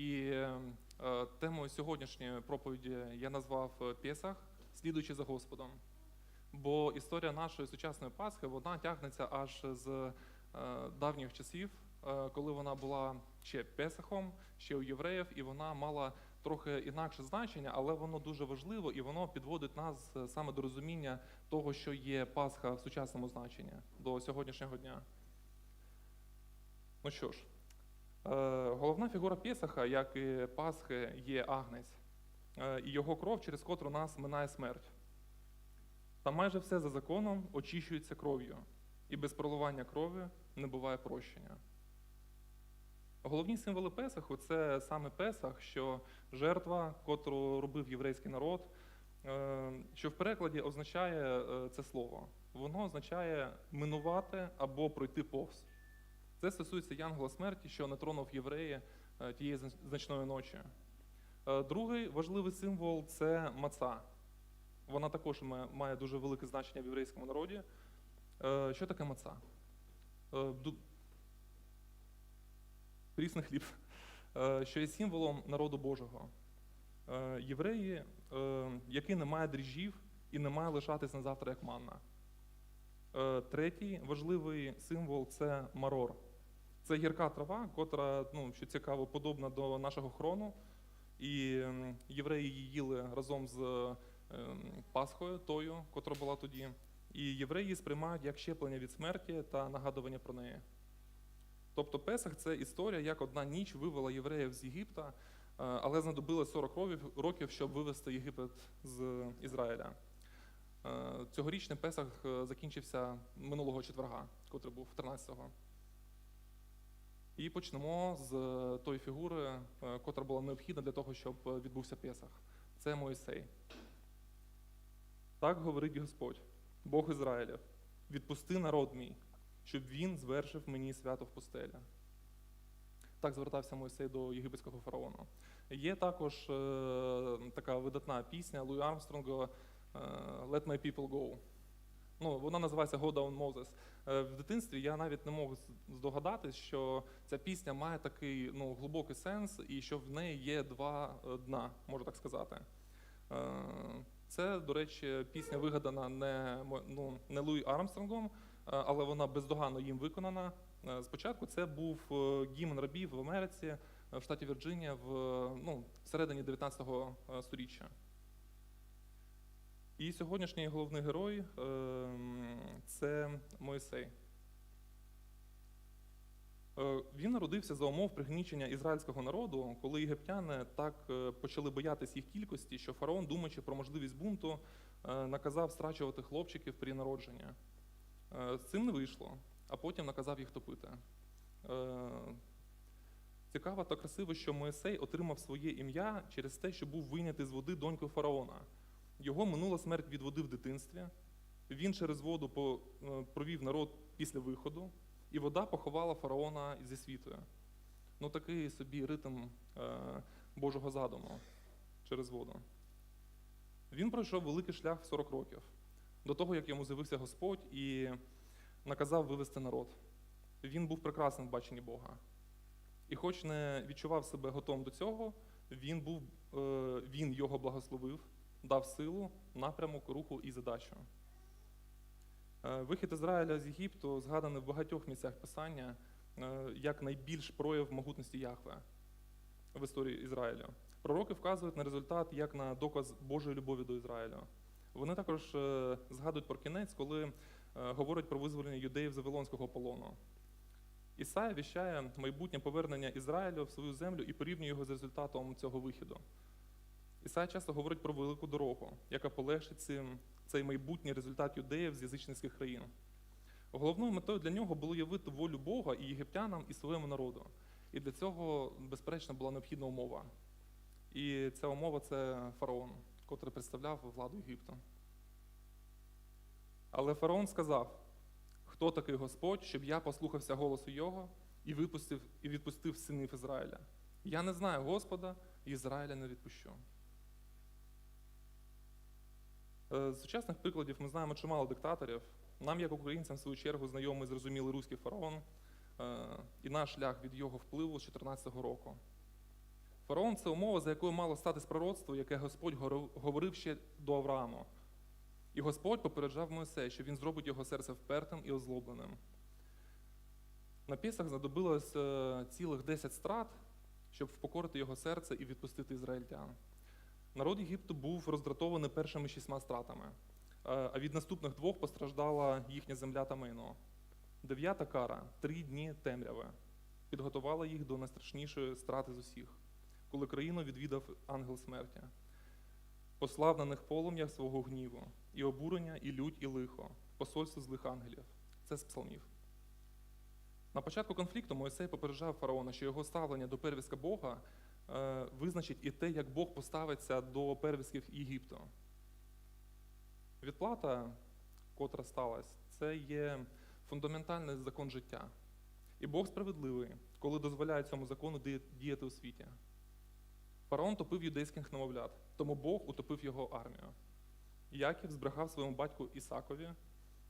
І е, темою сьогоднішньої проповіді я назвав е, Песах, слідуючи за Господом. Бо історія нашої сучасної Пасхи вона тягнеться аж з е, давніх часів, коли вона була ще Песахом, ще у євреїв, і вона мала трохи інакше значення, але воно дуже важливо і воно підводить нас саме до розуміння того, що є Пасха в сучасному значенні до сьогоднішнього дня. Ну що ж, головна фігура Песаха, як і Пасхи, є Агнець, е, і його кров, через котру нас минає смерть. Та майже все за законом очищується кров'ю, і без проливання крові не буває прощення. Головні символи Песаху це саме Песах, що жертва, котру робив єврейський народ, е, що в перекладі означає е, це слово. Воно означає минувати або пройти повз. Це стосується Янгола смерті, що натронув євреї е, тієї значної ночі. Е, Другий важливий символ це маца. Вона також має дуже велике значення в єврейському народі. Е, Що таке маца? Прісний хліб, що є символом народу Божого. Євреї, який не має дріжджів і не має лишатись на завтра як манна. Третій важливий символ це марор. Це гірка трава, котра, ну, що цікаво, подобна до нашого хрону. І ем, євреї її їли разом з ем, Пасхою, тою, котра була тоді. І євреї сприймають як щеплення від смерті та нагадування про неї. Тобто Песах це історія, як одна ніч вивела євреїв з Єгипта, е, але знадобилось 40 років- років, щоб вивести Єгипет з Ізраїля. Е, Цьогорічний Песах е, закінчився минулого четверга, котрий був 13-го. І почнемо з е, тої фігури, е, котра була необхідна для того, щоб е, відбувся Песах. Це Моїсей. Так говорить Господь, Бог Ізраїлів, відпусти народ мій, щоб він звершив мені свято в пустелі. Так звертався Мойсей до єгипетського фараону. Є також е, така видатна пісня Луї Армстронга Let my people go. Ну, вона називається Go down Moses. Е, В дитинстві я навіть не мог здогадатись, що ця пісня має такий ну, глибокий сенс і що в неї є два е, дна, можу так сказати. Е, Це, до речі, пісня вигадана не, ну, не Луї Армстронгом, але вона бездоганно їм виконана. Спочатку це був гімн рабів в Америці, в штаті Вірджинія, в ну, всередині 19-го е, сторіччя. І сьогоднішній головний герой е, це Моїсей. Е, Він народився за умов пригнічення ізраїльського народу, коли єгиптяни так е, почали боятися їх кількості, що фараон, думаючи про можливість бунту, наказав страчувати хлопчиків при народженні. З цим не вийшло, а потім наказав їх топити. Цікаво та красиво, що Моїсей отримав своє ім'я через те, що був вийнятий з води донькою фараона. Його минула смерть від води в дитинстві. Він через воду е, провів народ після виходу, і вода поховала фараона зі світою. Ну такий собі ритм е, Божого задуму через воду. Він пройшов великий шлях в 40 років, до того, як йому з'явився Господь і наказав вивести народ. Він був прекрасним в баченні Бога. І хоч не відчував себе готовим до цього, він, був, е, він його благословив, дав силу, напрямок, руху і задачу. Е, Вихід Ізраїля з Єгипту згаданий в багатьох місцях Писання е, як найбільш прояв могутності Яхве в історії Ізраїля. Пророки вказують на результат як на доказ Божої любові до Ізраїля. Вони також е, згадують про кінець, коли говорять про визволення юдеїв з Вавилонського полону. Ісая віщає майбутнє повернення Ізраїлю в свою землю і порівнює його з результатом цього вихіду. Ісая часто говорить про велику дорогу, яка полегшить цим, цей майбутній результат юдеїв з язичницьких країн. Головною метою для нього було явити волю Бога і єгиптянам, і своєму народу. І для цього, безперечно, була необхідна умова. І ця умова це фараон, котрий представляв владу Єгипту. Але фараон сказав: хто такий Господь, щоб я послухався голосу Його і випустив, і відпустив синів Ізраїля? Я не знаю Господа, Ізраїля не відпущу. З сучасних прикладів ми знаємо чимало диктаторів. Нам, як українцям, в свою чергу, знайомий зрозумілий руський фараон е, і наш шлях від його впливу з 2014 року. Фараон це умова, за якою мало статись пророцтво, яке Господь говорив ще до Аврааму. І Господь попереджав Моїсея, що він зробить його серце впертим і озлобленим. На Пісах знадобилось е, цілих 10 страт, щоб впокорити його серце і відпустити ізраїльтян. Народ Єгипту був роздратований першими шістьма стратами, е, а від наступних двох постраждала їхня земля та майно. Дев'ята кара три дні темряви підготувала їх до найстрашнішої страти з усіх, коли країну відвідав ангел смерті, послав на них полум'я свого гніву, і обурення, і лють, і лихо, посольство злих ангелів. Це з псалмів. На початку конфлікту Моїсей попереджав фараона, що його ставлення до первістка Бога визначить і те, як Бог поставиться до первістків Єгипту. Відплата, котра сталася, це є фундаментальний закон життя. І Бог справедливий, коли дозволяє цьому закону діяти у світі. Фараон топив юдейських немовлят, тому Бог утопив його армію. Яків збрехав своєму батьку Ісакові,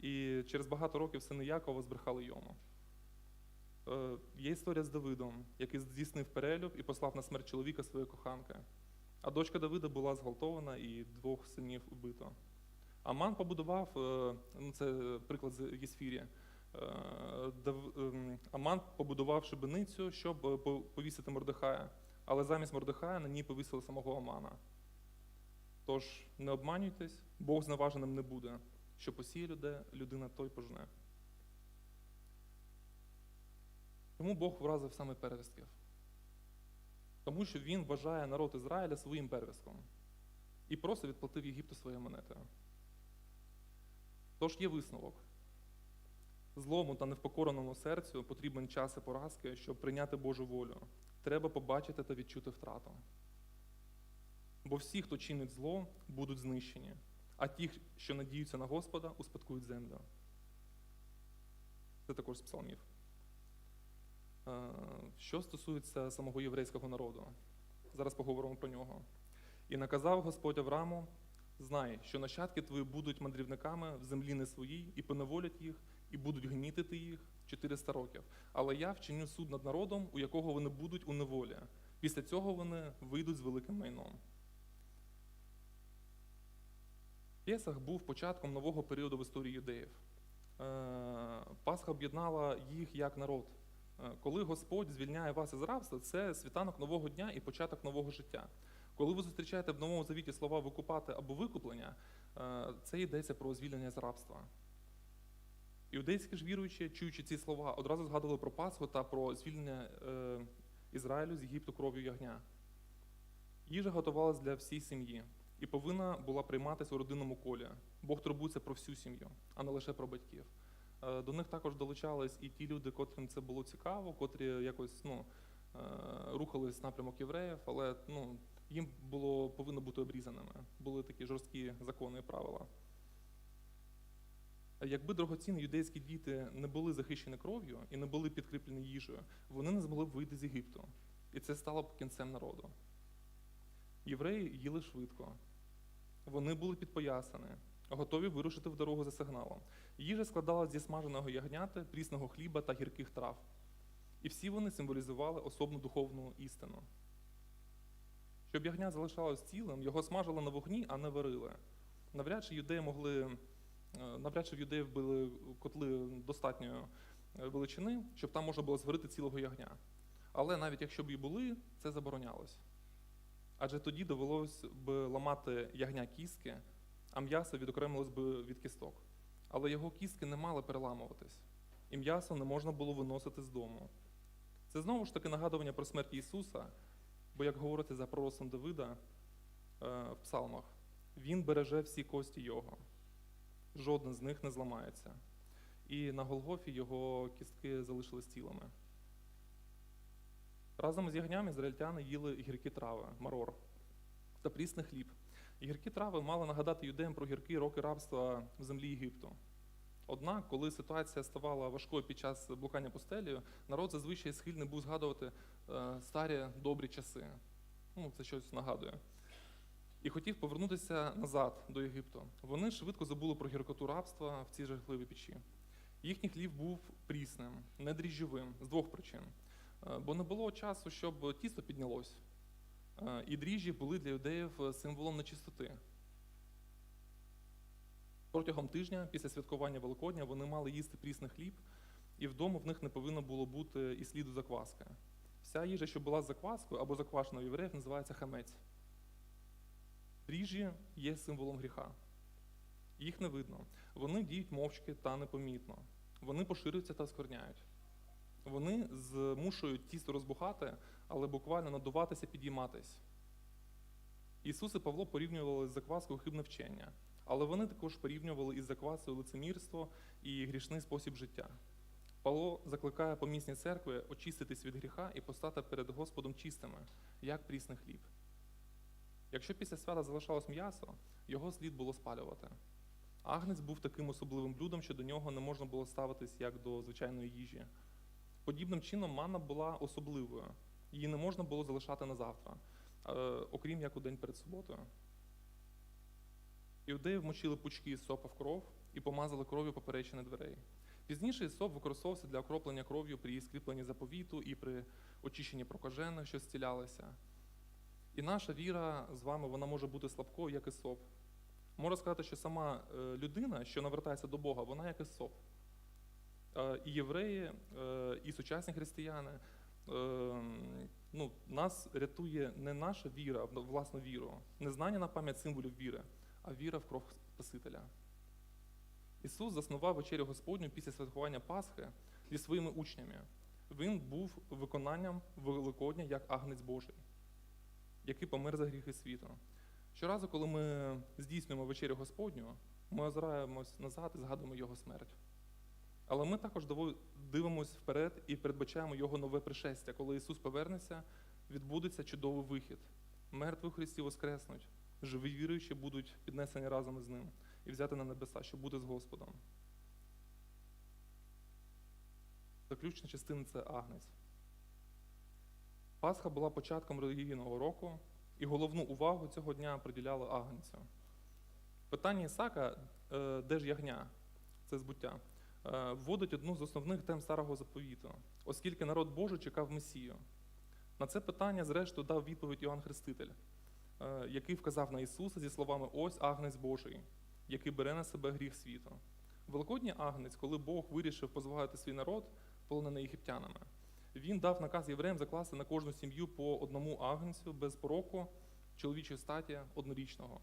і через багато років сини Якова збрехали йому. Е, Є історія з Давидом, який здійснив перелюб і послав на смерть чоловіка своєї коханки. А дочка Давида була зґвалтована і двох синів убито. Аман побудував, е, ну це приклад з Єсфірі. е, ем, Аман побудував шибеницю, щоб повісити Мордехая, але замість Мордехая на ній повісили самого Амана. Тож не обманюйтесь, Бог зневаженим не буде. Що посіє люди, людина той пожне. Чому Бог вразив саме первістків? Тому що він вважає народ Ізраїля своїм первістком і просто відплатив Єгипту своєю монетою. Тож є висновок. Злому та невпокореному серцю потрібен час і поразки, щоб прийняти Божу волю. Треба побачити та відчути втрату. Бо всі, хто чинить зло, будуть знищені, а ті, що надіються на Господа, успадкують землю. Це також з псалмів. Е, Що стосується самого єврейського народу, зараз поговоримо про нього. І наказав Господь Аврааму: знай, що нащадки твої будуть мандрівниками в землі не своїй, і поневолять їх, і будуть гнітити їх 400 років. Але я вчиню суд над народом, у якого вони будуть у неволі. Після цього вони вийдуть з великим майном. Песах був початком нового періоду в історії юдеїв. Е, Пасха об'єднала їх як народ. Е, Коли Господь звільняє вас із рабства, це світанок нового дня і початок нового життя. Коли ви зустрічаєте в новому завіті слова викупати або викуплення, е, це йдеться про звільнення з рабства. Іудейські ж віруючі, чуючи ці слова, одразу згадували про Пасху та про звільнення е, Ізраїлю з Єгипту кров'ю ягня. Їжа готувалась для всієї сім'ї і повинна була прийматися у родинному колі. Бог турбується про всю сім'ю, а не лише про батьків. Е, До них також долучались і ті люди, котрим це було цікаво, котрі якось ну, е, рухались напрямок євреїв, але ну, їм було повинно бути обрізаними. Були такі жорсткі закони і правила. Якби дорогоцінні юдейські діти не були захищені кров'ю і не були підкріплені їжею, вони не змогли б вийти з Єгипту. І це стало б кінцем народу. Євреї їли швидко. Вони були підпоясані, готові вирушити в дорогу за сигналом. Їжа складалась зі смаженого ягняти, прісного хліба та гірких трав. І всі вони символізували особну духовну істину. Щоб ягня залишалось цілим, його смажили на вогні, а не варили. Навряд чи юдеї могли, е, навряд чи в юдеїв були котли достатньої е, величини, щоб там можна було зварити цілого ягня. Але навіть якщо б і були, це заборонялось. Адже тоді довелось б ламати ягня кістки, а м'ясо відокремилось би від кісток. Але його кістки не мали переламуватись, і м'ясо не можна було виносити з дому. Це знову ж таки нагадування про смерть Ісуса, бо, як говориться за пророцтвом Давида е, в псалмах, він береже всі кості його, жодна з них не зламається. І на Голгофі його кістки залишились цілими. Разом з ягнями ізраїльтяни їли гіркі трави, марор та прісний хліб. Гіркі трави мали нагадати юдеям про гіркі роки рабства в землі Єгипту. Однак, коли ситуація ставала важкою під час блукання пустелею, народ зазвичай схильний був згадувати е, старі добрі часи. Ну, це щось нагадує. І хотів повернутися назад до Єгипту. Вони швидко забули про гіркоту рабства в цій жахливій печі. Їхній хліб був прісним, не дріжджовим з двох причин. Е, Бо не було часу, щоб тісто піднялось. Е, І дріжджі були для юдеїв е, символом нечистоти. Протягом тижня після святкування Великодня вони мали їсти прісний хліб, і вдома в них не повинно було бути і сліду закваски. Вся їжа, що була з закваскою або заквашеною у євреїв, називається хамець. Дріжджі є символом гріха. Їх не видно. Вони діють мовчки та непомітно. Вони поширюються та скверняють. Вони змушують тісто розбухати, але буквально надуватися, підійматись. Ісус і Павло порівнювали з закваскою хибне вчення, але вони також порівнювали із заквасою лицемірство і грішний спосіб життя. Павло закликає помісні церкви очиститись від гріха і постати перед Господом чистими, як прісний хліб. Якщо після свята залишалось м'ясо, його слід було спалювати. Агнець був таким особливим блюдом, що до нього не можна було ставитись як до звичайної їжі. Подібним чином манна була особливою. Її не можна було залишати на завтра, е, окрім як у день перед суботою. Іудеї вмочили пучки сопа в кров і помазали кров'ю поперечини дверей. Пізніше соп використовувався для окроплення кров'ю при скріпленні заповіту і при очищенні прокажених, що зцілялися. І наша віра з вами вона може бути слабкою, як і соп. Можна сказати, що сама е, людина, що навертається до Бога, вона як соп. І євреї, е, і сучасні християни. е, Ну, нас рятує не наша віра, а власну віру, не знання на пам'ять символів віри, а віра в кров Спасителя. Ісус заснував вечерю Господню після святкування Пасхи зі своїми учнями. Він був виконанням Великодня як агнець Божий, який помер за гріхи світу. Щоразу, коли ми здійснюємо вечерю Господню, ми озираємось назад і згадуємо Його смерть. Але ми також дивимося вперед і передбачаємо Його нове пришестя. Коли Ісус повернеться, відбудеться чудовий вихід. Мертві Христі воскреснуть, живі віруючі будуть піднесені разом із ним і взяти на небеса, що буде з Господом. Заключна частина це агнець. Пасха була початком релігійного року, і головну увагу цього дня приділяли агнцю. Питання Ісака, е, де ж ягня, це збуття, вводить одну з основних тем старого заповіту, оскільки народ Божий чекав Месію. На це питання, зрештою, дав відповідь Іоанн Хреститель, е, який вказав на Ісуса зі словами Ось агнець Божий, який бере на себе гріх світу. Великодній агнець, коли Бог вирішив позбавити свій народ, полонений єгиптянами, він дав наказ євреям закласти на кожну сім'ю по одному агнцю без пороку чоловічої статі однорічного,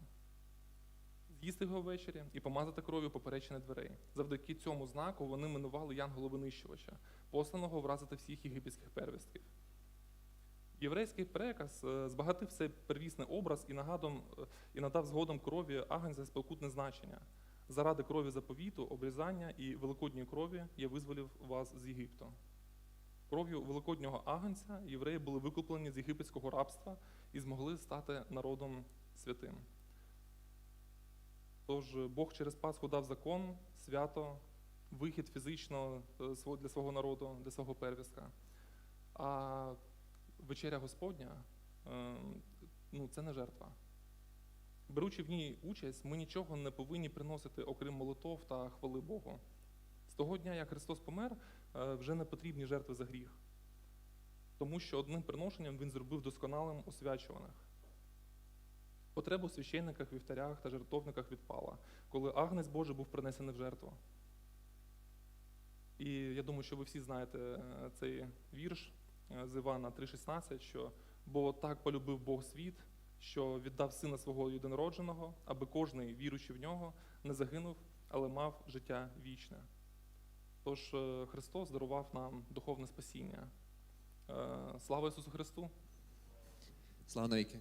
з'їсти його ввечері і помазати кров'ю поперечини дверей. Завдяки цьому знаку вони минували янгола винищувача, посланого вразити всіх єгипетських первістків. Єврейський переказ е, збагатив цей первісний образ і, нагадом, е, і надав згодом крові агнця спокутне значення. Заради крові заповіту, обрізання і великодньої крові я визволив вас з Єгипту. Кров'ю великоднього агнця євреї були викуплені з єгипетського рабства і змогли стати народом святим. Тож Бог через Пасху дав закон, свято, вихід фізично е, для свого народу, для свого первістка. А вечеря Господня е, ну, це не жертва. Беручи в ній участь, ми нічого не повинні приносити, окрім молитов та хвали Богу. З того дня, як Христос помер, е, вже не потрібні жертви за гріх, тому що одним приношенням Він зробив досконалим освячуваних. Потреба у священниках, вівтарях та жертовниках відпала, коли агнець Божий був принесений в жертву. І я думаю, що ви всі знаєте е, цей вірш е, з Івана 3,16, що бо так полюбив Бог світ, що віддав сина свого єдинородженого, аби кожний, віруючи в нього, не загинув, але мав життя вічне. Тож е, Христос дарував нам духовне спасіння. Слава Ісусу Христу! Слава навіки.